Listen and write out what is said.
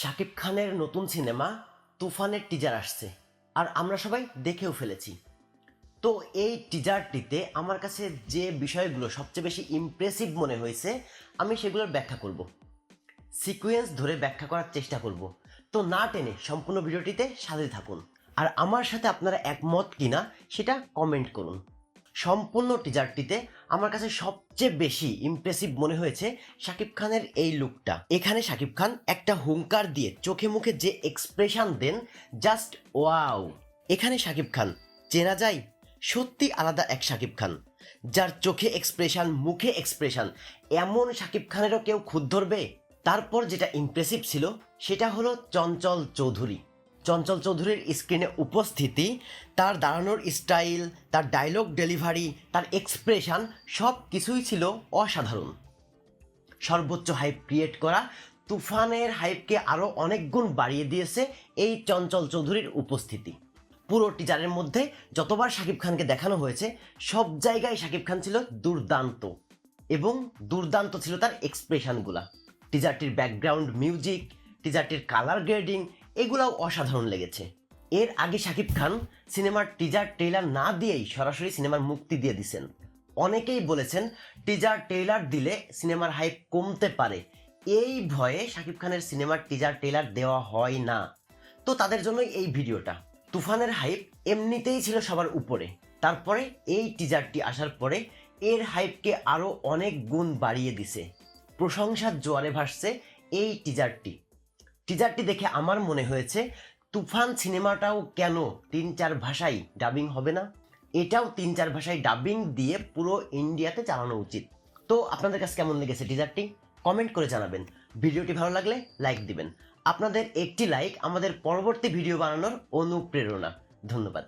শাকিব খানের নতুন সিনেমা তুফানের টিজার আসছে, আর আমরা সবাই দেখেও ফেলেছি। তো এই টিজারটিতে আমার কাছে যে বিষয়গুলো সবচেয়ে বেশি ইমপ্রেসিভ মনে হয়েছে, আমি সেগুলোর ব্যাখ্যা করব। সিকুয়েন্স ধরে ব্যাখ্যা করার চেষ্টা করব। তো না টেনে সম্পূর্ণ ভিডিওটিতে সাথে থাকুন। আর আমার সাথে আপনারা একমত কিনা, সেটা কমেন্ট করুন। সম্পূর্ণ টিজারটিতে আমার কাছে সবচেয়ে বেশি ইমপ্রেসিভ মনে হয়েছে শাকিব খানের এই লুকটা এখানে শাকিব খান একটা হুঙ্কার দিয়ে চোখে মুখে যে এক্সপ্রেশন দেন জাস্ট ওয়াও এখানে শাকিব খান চেনা যায় সত্যি আলাদা এক শাকিব খান, যার চোখে এক্সপ্রেশন মুখে এক্সপ্রেশন এমন শাকিব খানেরও কেউ খুদ ধরবে? তারপর যেটা ইমপ্রেসিভ ছিল, সেটা হলো চঞ্চল চৌধুরী। চঞ্চল চৌধুরীর স্ক্রিনে উপস্থিতি, তার দাঁড়ানোর স্টাইল, তার ডায়লগ ডেলিভারি তার এক্সপ্রেশন সব কিছুই ছিল অসাধারণ। সর্বোচ্চ হাইপ ক্রিয়েট করা তুফানের হাইপকে আরও অনেক গুণ বাড়িয়ে দিয়েছে এই চঞ্চল চৌধুরীর উপস্থিতি। পুরো টিজারের মধ্যে যতবার শাকিব খানকে দেখানো হয়েছে, সব জায়গায় শাকিব খান ছিল দুর্দান্ত এবং দুর্দান্ত ছিল তার এক্সপ্রেশনগুলা টিজারটির ব্যাকগ্রাউন্ড মিউজিক টিজারটির কালার গ্রেডিং এগুলাও অসাধারণ লেগেছে। এর আগে শাকিব খান সিনেমার টিজার ট্রেলার না দিয়েই সরাসরি সিনেমার মুক্তি দিয়ে দিছেন। অনেকেই বলেছেন টিজার ট্রেলার দিলে সিনেমার হাইপ কমতে পারে। এই ভয়ে শাকিব খানের সিনেমার টিজার ট্রেলার দেওয়া হয় না। তো তাদের জন্যই এই ভিডিওটা। তুফানের হাইপ এমনিতেই ছিল সবার উপরে। তারপরে এই টিজারটি আসার পরে এর হাইপকে আরও অনেক গুণ বাড়িয়ে দিছে। প্রশংসার জোয়ারে ভাসছে এই টিজারটি টিজারটি দেখে আমার মনে হয়েছে, তুফান সিনেমাটাও কেন তিন চার ভাষায় ডাবিং হবে না? এটাও তিন চার ভাষায় ডাবিং দিয়ে পুরো ইন্ডিয়াতে চালানো উচিত। তো আপনাদের কাছে কেমন লেগেছে টিজারটি কমেন্ট করে জানাবেন। ভিডিওটি ভালো লাগলে লাইক দিবেন। আপনাদের একটি লাইক আমাদের পরবর্তী ভিডিও বানানোর অনুপ্রেরণা। ধন্যবাদ।